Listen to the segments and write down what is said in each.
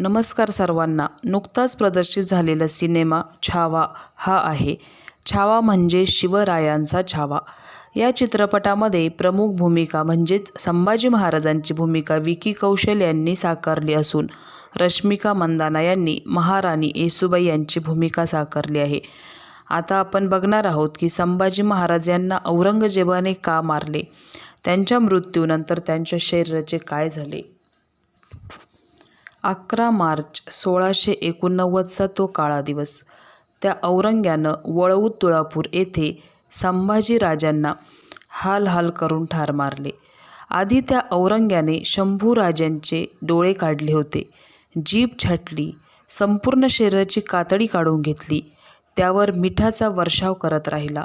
नमस्कार सर्वांना. नुकताच प्रदर्शित झालेला सिनेमा छावा हा आहे. छावा म्हणजे शिवरायांचा छावा. या चित्रपटामध्ये प्रमुख भूमिका म्हणजेच संभाजी महाराजांची भूमिका विकी कौशल यांनी साकारली असून रश्मिका मंदाना यांनी महाराणी येसुबाई यांची भूमिका साकारली आहे. आता आपण बघणार आहोत की संभाजी महाराज यांना औरंगजेबाने का मारले? त्यांच्या मृत्यूनंतर त्यांच्या शरीराचे काय झाले? अकरा मार्च सोळाशे एकोणनव्वदचा तो काळा दिवस. त्या औरंग्यानं वळवू तुळापूर येथे संभाजीराजांना हाल हाल करून ठार मारले. आधी त्या औरंग्याने शंभूराजांचे डोळे काढले होते. जीभ छाटली संपूर्ण शरीराची कातडी काढून घेतली त्यावर मिठाचा वर्षाव करत राहिला.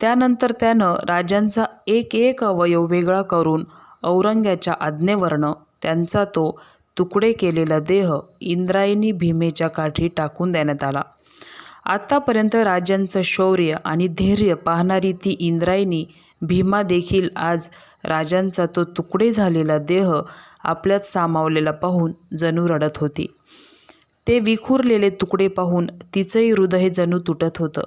त्यानंतर त्यानं राजांचा एक एक अवयव वेगळा करून औरंग्याच्या आज्ञेवरनं त्यांचा तो तुकडे केलेला देह इंद्रायणी भीमेच्या काठी टाकून देण्यात आला. आत्तापर्यंत राजांचं शौर्य आणि धैर्य पाहणारी ती इंद्रायणी भीमा देखील आज राजांचा तो तुकडे झालेला देह आपल्यात सामावलेला पाहून जणू रडत होती. ते विखुरलेले तुकडे पाहून तिचंही हृदय जणू तुटत होतं.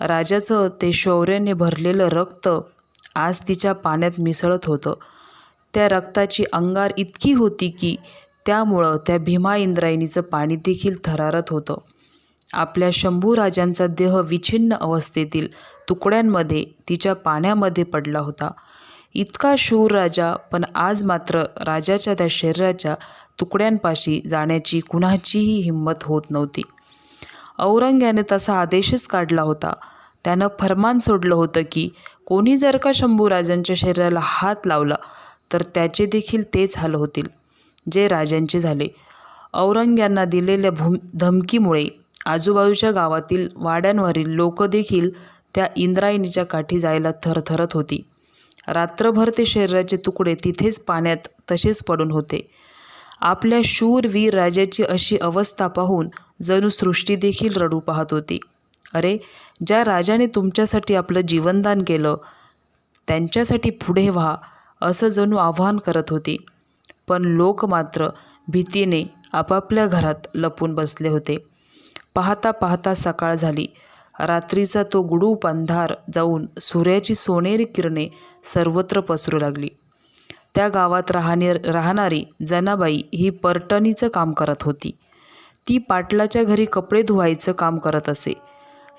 राजाचं ते शौर्याने भरलेलं रक्त आज तिच्या पाण्यात मिसळत होतं. त्या रक्ताची अंगार इतकी होती की त्यामुळं त्या भीमा इंद्रायणीचं पाणी देखील थरारत होतं. आपल्या शंभू राजांचा देह विछिन्न अवस्थेतील तुकड्यांमध्ये तिच्या पाण्यामध्ये पडला होता. इतका शूर राजा पण आज मात्र राजाच्या त्या शरीराच्या तुकड्यांपाशी जाण्याची कुणाचीही हिंमत होत नव्हती. औरंग्याने तसा आदेशच काढला होता. त्यानं फरमान सोडलं होतं की कोणी जर का शंभूराजांच्या शरीराला हात लावला तर त्याचे देखील तेच हाल होतील. जे राजांचे झाले. औरंग्यांना दिलेल्या भूम धमकीमुळे आजूबाजूच्या गावातील वाड्यांवरील लोक देखील त्या इंद्रायणीच्या काठी जायला थरथरत होती. रात्रभर ते शरीराचे तुकडे तिथेच पाण्यात तसेच पडून होते. आपल्या शूर वीर राजाची अशी अवस्था पाहून जणू सृष्टी देखील रडू पाहत होती. अरे ज्या राजाने तुमच्यासाठी आपलं जीवनदान केलं त्यांच्यासाठी पुढे व्हा असं जणू आव्हान करत होती. पण लोक मात्र भीतीने आपापल्या घरात लपून बसले होते. पाहता पाहता सकाळ झाली. रात्रीचा तो गुडूप अंधार जाऊन सूर्याची सोनेरी किरणे सर्वत्र पसरू लागली. त्या गावात राहणे राहणारी जनाबाई ही परटणीचं काम करत होती. ती पाटलाच्या घरी कपडे धुवायचं काम करत असे.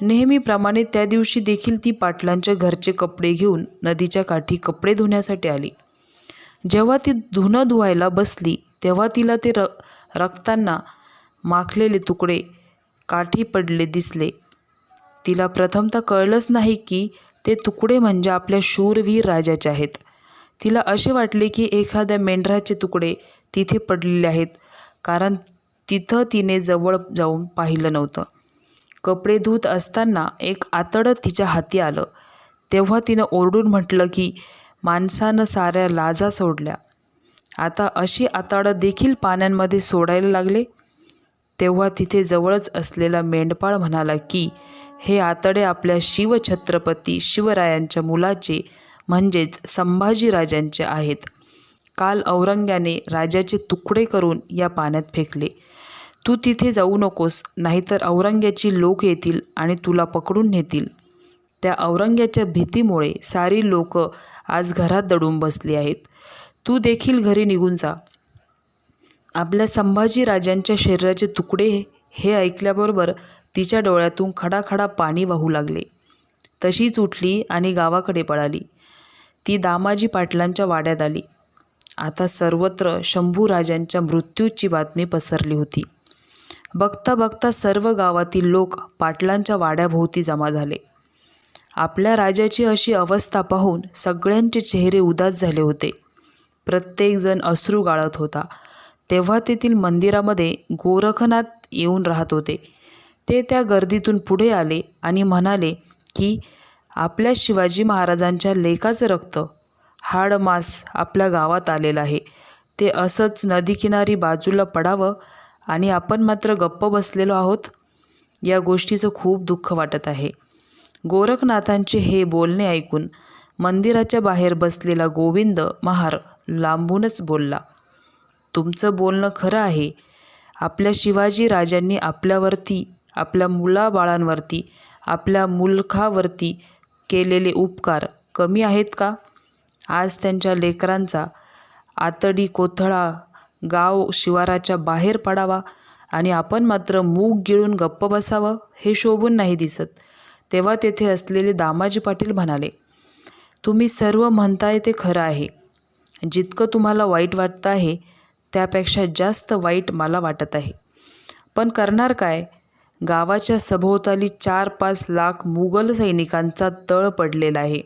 नेहमीप्रमाणे त्या दिवशी देखील ती पाटलांच्या घरचे कपडे घेऊन नदीच्या काठी कपडे धुण्यासाठी आली. जेव्हा ती धुणं धुवायला बसली तेव्हा तिला ते र रक्तांना माखलेले तुकडे काठी पडले दिसले. तिला प्रथमतः कळलंच नाही की ते तुकडे म्हणजे आपल्या शूरवीर राजाचे आहेत. तिला असे वाटले की एखाद्या मेंढराचे तुकडे तिथे पडलेले आहेत कारण तिथं तिने जवळ जाऊन पाहिलं नव्हतं. कपडे धुत असताना एक आतडं तिच्या हाती आलं. तेव्हा तिनं ओरडून म्हटलं की माणसानं साऱ्या लाजा सोडल्या. आता अशी आताडं देखील पाण्यांमध्ये सोडायला लागले? तेव्हा तिथे जवळच असलेला मेंढपाळ म्हणाला की हे आतडे आपल्या शिवछत्रपती शिवरायांच्या मुलाचे म्हणजेच संभाजीराजांचे आहेत. काल औरंग्याने राजाचे तुकडे करून या पाण्यात फेकले. तू तिथे जाऊ नकोस नाहीतर औरंग्याची लोक येतील आणि तुला पकडून नेतील. त्या औरंग्याच्या भीतीमुळे सारी लोक आज घरात दडून बसली आहेत. तू देखील घरी निघून जा. आपल्या संभाजीराजांच्या शरीराचे तुकडे हे ऐकल्याबरोबर तिच्या डोळ्यातून खडाखडा पाणी वाहू लागले. तशीच उठली आणि गावाकडे पळाली. ती दामाजी पाटलांच्या वाड्यात आली. आता सर्वत्र शंभूराजांच्या मृत्यूची बातमी पसरली होती. बघता बघता सर्व गावातील लोक पाटलांच्या वाड्याभोवती जमा झाले. आपल्या राजाची अशी अवस्था पाहून सगळ्यांचे चेहरे उदास झाले होते. प्रत्येकजण अश्रू गाळत होता. तेव्हा तेथील मंदिरामध्ये गोरखनाथ येऊन राहत होते. ते त्या गर्दीतून पुढे आले आणि म्हणाले की आपल्या शिवाजी महाराजांच्या लेखाचं रक्त हाडमास आपल्या गावात आलेलं आहे. ते असंच नदीकिनारी बाजूला पडावं आणि आपण मात्र गप्प बसलेलो आहोत. या गोष्टीचं खूप दुःख वाटत आहे. गोरखनाथांचे हे बोलणे ऐकून मंदिराच्या बाहेर बसलेला गोविंद महार लांबूनच बोलला तुमचं बोलणं खरं आहे. आपल्या शिवाजी राजांनी आपल्यावरती आपल्या मुलाबाळांवरती आपल्या मुलखावरती केलेले उपकार कमी आहेत का? आज त्यांच्या लेकरांचा आतडी कोथळा गाव शिवाराच्या बाहेर पडावा आणि आपण मात्र मूग गिळून गप्प बसावं हे शोभून नाही दिसत. तेव्हा तेथे असलेले दामाजी पाटील म्हणाले तुम्ही सर्व म्हणताय ते खरं आहे. जितकं तुम्हाला वाईट वाटतं आहे त्यापेक्षा जास्त वाईट मला वाटत आहे. पण करणार काय? गावाच्या सभोवताली चार पाच लाख मुघल सैनिकांचा तळ पडलेला आहे.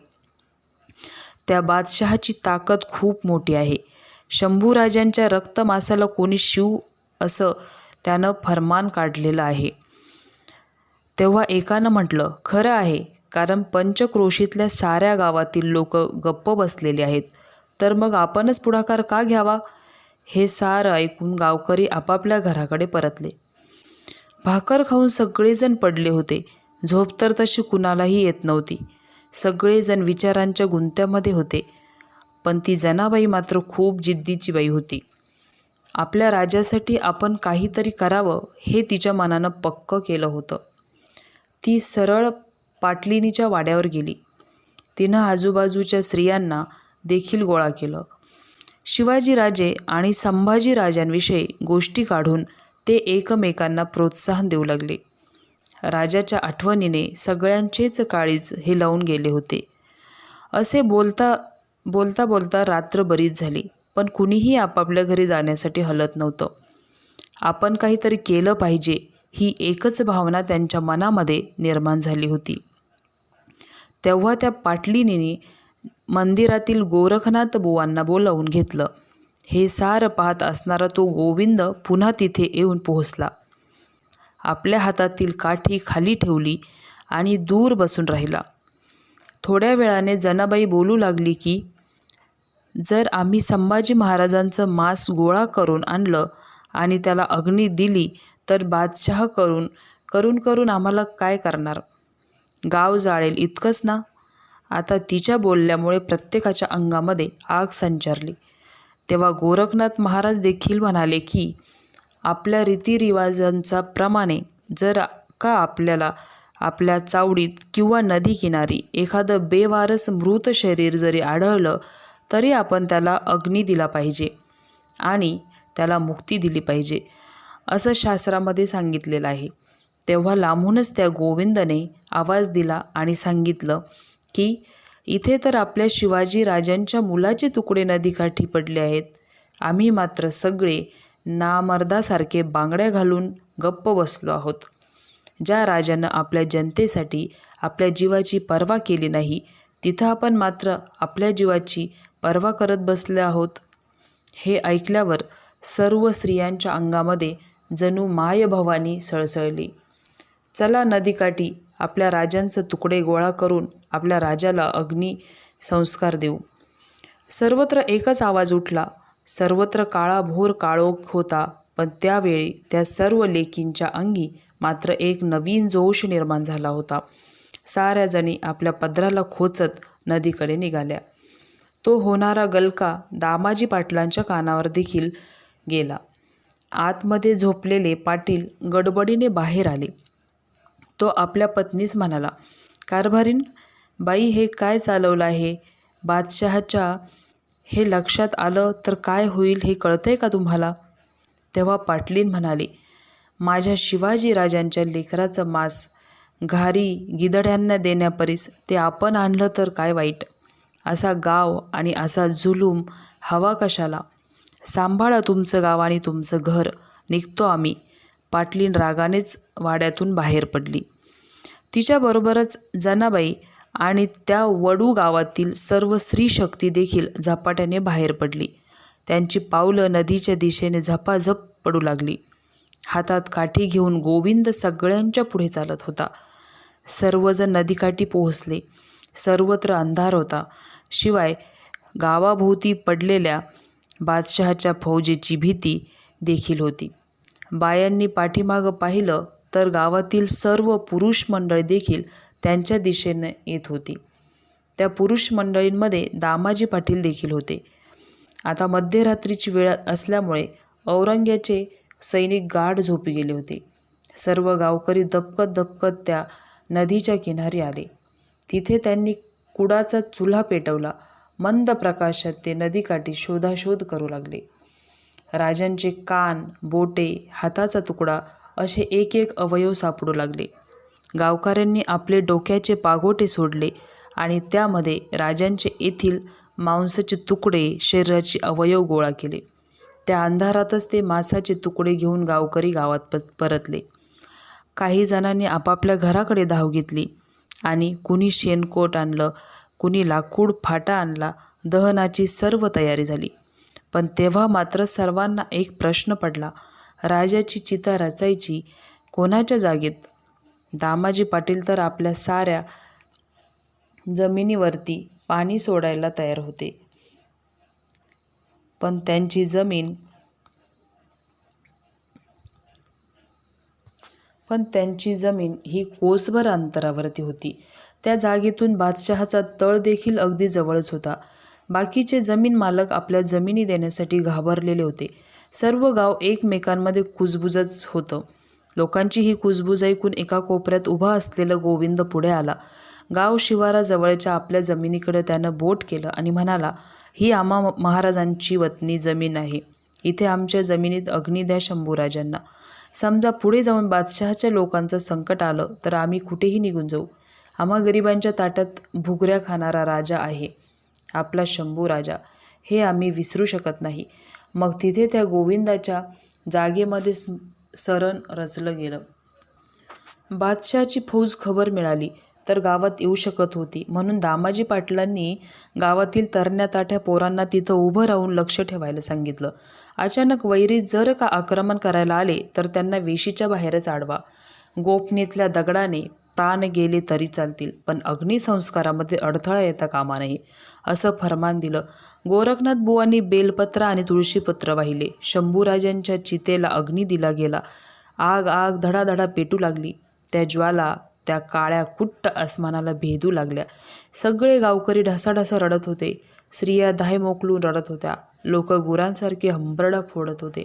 त्या बादशहाची ताकद खूप मोठी आहे. शंभूराजांच्या रक्तमासाला कोणी शिव असं त्यानं फरमान काढलेलं आहे. तेव्हा एकानं म्हटलं खरं आहे कारण पंचक्रोशीतल्या साऱ्या गावातील लोक गप्प बसलेले आहेत. तर मग आपणच पुढाकार का घ्यावा? हे सारं ऐकून गावकरी आपापल्या घराकडे परतले. भाकर खाऊन सगळेजण पडले होते. झोप तर तशी कुणालाही येत नव्हती. सगळेजण विचारांच्या गुंत्यामध्ये होते. पण ती जनाबाई मात्र खूप जिद्दीची बाई होती. आपल्या राजासाठी आपण काहीतरी करावं हे तिच्या मनानं पक्क केलं होतं. ती सरळ पाटलिनीच्या वाड्यावर गेली. तिनं आजूबाजूच्या स्त्रियांना देखील गोळा केलं. शिवाजीराजे आणि संभाजीराजांविषयी गोष्टी काढून ते एकमेकांना प्रोत्साहन देऊ लागले. राजाच्या आठवणीने सगळ्यांचेच काळीज हे लावून गेले होते. असे बोलता बोलता बोलता रात्र बरीच झाली पण कुणीही आपापल्या घरी जाण्यासाठी हलत नव्हतं. आपण काहीतरी केलं पाहिजे ही एकच भावना त्यांच्या मनामध्ये निर्माण झाली होती. तेव्हा त्या पाटलिनीने मंदिरातील गोरखनाथ बुवांना बोलावून घेतलं. हे सारं पाहत असणारा तो गोविंद पुन्हा तिथे येऊन पोहोचला. आपल्या हातातील काठी खाली ठेवली आणि दूर बसून राहिला. थोड्या वेळाने जनाबाई बोलू लागली की जर आम्ही संभाजी महाराजांचं मांस गोळा करून आणलं आणि त्याला अग्नी दिली तर बादशाह करून करून करून आम्हाला काय करणार? गाव जाळेल इतकंच ना? आता तिच्या बोलल्यामुळे प्रत्येकाच्या अंगामध्ये आग संचारली. तेव्हा गोरखनाथ महाराज देखील म्हणाले की आपल्या रीतिरिवाजांचा प्रमाणे जर का आपल्याला आपल्या चावडीत किंवा नदी किनारी एखादं बेवारस मृत शरीर जरी आढळलं तरी आपण त्याला अग्नी दिला पाहिजे आणि त्याला मुक्ती दिली पाहिजे. असं शास्त्रामध्ये सांगितलेलं आहे. तेव्हा लांबूनच त्या गोविंदने आवाज दिला आणि सांगितलं की इथे तर आपल्या शिवाजी राजांच्या मुलाचे तुकडे नदीकाठी पडले आहेत. आम्ही मात्र सगळे नामर्दासारखे बांगड्या घालून गप्प बसलो आहोत. ज्या राजानं आपल्या जनतेसाठी आपल्या जीवाची पर्वा केली नाही तिथं आपण मात्र आपल्या जीवाची पर्वा करत बसले आहोत. हे ऐकल्यावर सर्व स्त्रियांच्या अंगामध्ये जणू मायभवानी सळसळली. चला नदीकाठी आपल्या राजांचं तुकडे गोळा करून आपल्या राजाला अग्नी संस्कार देऊ. सर्वत्र एकच आवाज उठला. सर्वत्र काळाभोर काळोख होता पण त्यावेळी त्या सर्व लेकींच्या अंगी मात्र एक नवीन जोश निर्माण झाला होता. साऱ्या जणी आपल्या पदराला खोचत नदीकडे निघाल्या. तो होणारा गलका दामाजी पाटलांच्या कानावर देखील गेला. आतमध्ये झोपलेले पाटील गडबडीने बाहेर आले. तो आपल्या पत्नीस म्हणाला कारभारीन बाई हे काय चालवलं आहे? बादशहाच्या हे लक्षात आलं तर काय होईल हे कळतंय का तुम्हाला? तेव्हा पाटलीन म्हणाले माझ्या शिवाजी राजांच्या लेकराचं मांस घारी गिदड्यांना देण्यापरीस ते आपण आणलं तर काय वाईट? असा गाव आणि असा जुलूम हवा कशाला? सांभाळा तुमचं गाव आणि तुमचं घर. निघतो आम्ही. पाटलीन रागानेच वाड्यातून बाहेर पडली. तिच्याबरोबरच जनाबाई आणि त्या वडू गावातील सर्व स्त्रीशक्ती देखील झपाट्याने बाहेर पडली. त्यांची पावलं नदीच्या दिशेने झपाझप पडू लागली. हातात काठी घेऊन गोविंद सगळ्यांच्या पुढे चालत होता. सर्वजण नदीकाठी पोहोचले. सर्वत्र अंधार होता. शिवाय गावाभोवती पडलेल्या बादशहाच्या फौजेची भीती देखील होती. बायांनी पाठीमागं पाहिलं तर गावातील सर्व पुरुष मंडळी देखील त्यांच्या दिशेने येत होती. त्या पुरुष मंडळींमध्ये दामाजी पाटील देखील होते. आता मध्यरात्रीची वेळ असल्यामुळे औरंग्याचे सैनिक गाढ झोपी गेले होते. सर्व गावकरी दपकत दपकत त्या नदीच्या किनारी आले. तिथे त्यांनी कुडाचा चुल्हा पेटवला. मंद प्रकाशात ते नदीकाठी शोधाशोध करू लागले. राजांचे कान बोटे हाताचा तुकडा असे एक एक अवयव सापडू लागले. गावकऱ्यांनी आपले डोक्याचे पागोटे सोडले आणि त्यामध्ये राजांचे येथील मांसाचे तुकडे शरीराचे अवयव गोळा केले. त्या अंधारातच ते मांसाचे तुकडे घेऊन गावकरी गावात प परतले. काही जणांनी आपापल्या घराकडे धाव घेतली आणि कुणी शेणकोट आणलं कुणी लाकूड फाटा आणला दहनाची सर्व तयारी झाली. पण तेव्हा मात्र सर्वांना एक प्रश्न पडला. राजाची चिता रचायची कोणाच्या जागेत? दामाजी पाटील तर आपल्या साऱ्या जमिनीवरती पाणी सोडायला तयार होते. पण त्यांची जमीन पण त्यांची जमीन ही कोसभर अंतरावरती होती. त्या जागेतून बादशहाचा तळ देखील अगदी जवळच होता. बाकीचे जमीन मालक आपल्या जमिनी देण्यासाठी घाबरलेले होते. सर्व गाव एकमेकांमध्ये कुजबुजच होतं. लोकांची ही कुजबूज ऐकून एका कोपऱ्यात उभा असलेला गोविंद पुढे आला. गाव शिवाराजवळच्या आपल्या जमिनीकडे त्यानं बोट केलं आणि म्हणाला ही आम्हा महाराजांची वतनी जमीन आहे. इथे आमच्या जमिनीत अग्नी द्या शंभूराजांना. समजा पुढे जाऊन बादशहाच्या लोकांचं संकट आलं तर आम्ही कुठेही निघून जाऊ. आम्हा गरिबांच्या ताटात भुगऱ्या खाणारा राजा आहे. आपला शंभू राजा. हे आम्ही विसरू शकत नाही. मग तिथे त्या गोविंदाच्या जागेमध्ये सरण रचलं गेलं. बादशहाची फौज खबर मिळाली तर गावात येऊ शकत होती. म्हणून दामाजी पाटलांनी गावातील तरण्या ताठ्या पोरांना तिथं उभं राहून लक्ष ठेवायला सांगितलं. अचानक वैरी जर का आक्रमण करायला आले तर त्यांना वेशीच्या बाहेरच आडवा. गोपनीतल्या दगडाने प्राण गेले तरी चालतील पण अग्निसंस्कारामध्ये अडथळा येता कामा नये असं फरमान दिलं. गोरखनाथ बुवांनी बेलपत्र आणि तुळशीपत्र वाहिले. शंभूराजांच्या चितेला अग्नी दिला गेला. आग आग धडाधडा पेटू लागली. त्या ज्वाला त्या काळ्या कुट्ट आसमानाला भेदू लागल्या. सगळे गावकरी ढसाढसा रडत होते. स्त्रिया दाय मोकलून रडत होत्या. लोक गुरांसारखे हंबरडा फोडत होते.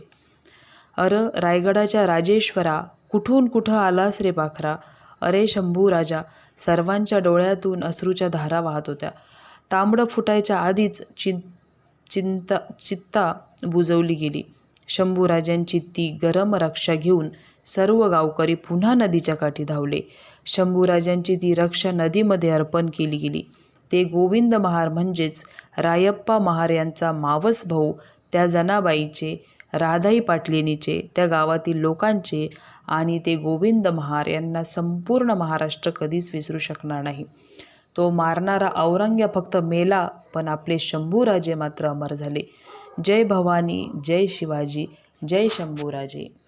अर रायगडाच्या राजेश्वरा कुठून कुठं आलास रे पाखरा? अरे शंभू राजा सर्वांच्या डोळ्यातून अश्रूच्या धारा वाहत होत्या. तांबडं फुटायच्या आधीच चिं चिंता चित्ता बुजवली गेली. शंभूराजांची ती गरम रक्षा घेऊन सर्व गावकरी पुन्हा नदीच्या काठी धावले. शंभूराजांची ती रक्षा नदीमध्ये अर्पण केली गेली. ते गोविंद महार म्हणजेच रायप्पा महार यांचा मावस भाऊ त्या जनाबाईचे राधाई पाटलिनीचे त्या गावातील लोकांचे आणि ते गोविंद महार यांना संपूर्ण महाराष्ट्र कधीच विसरू शकणार नाही. तो मारणारा औरंग्या फक्त मेला पण आपले शंभूराजे मात्र अमर झाले. जय भवानी जय शिवाजी जय शंभूराजे.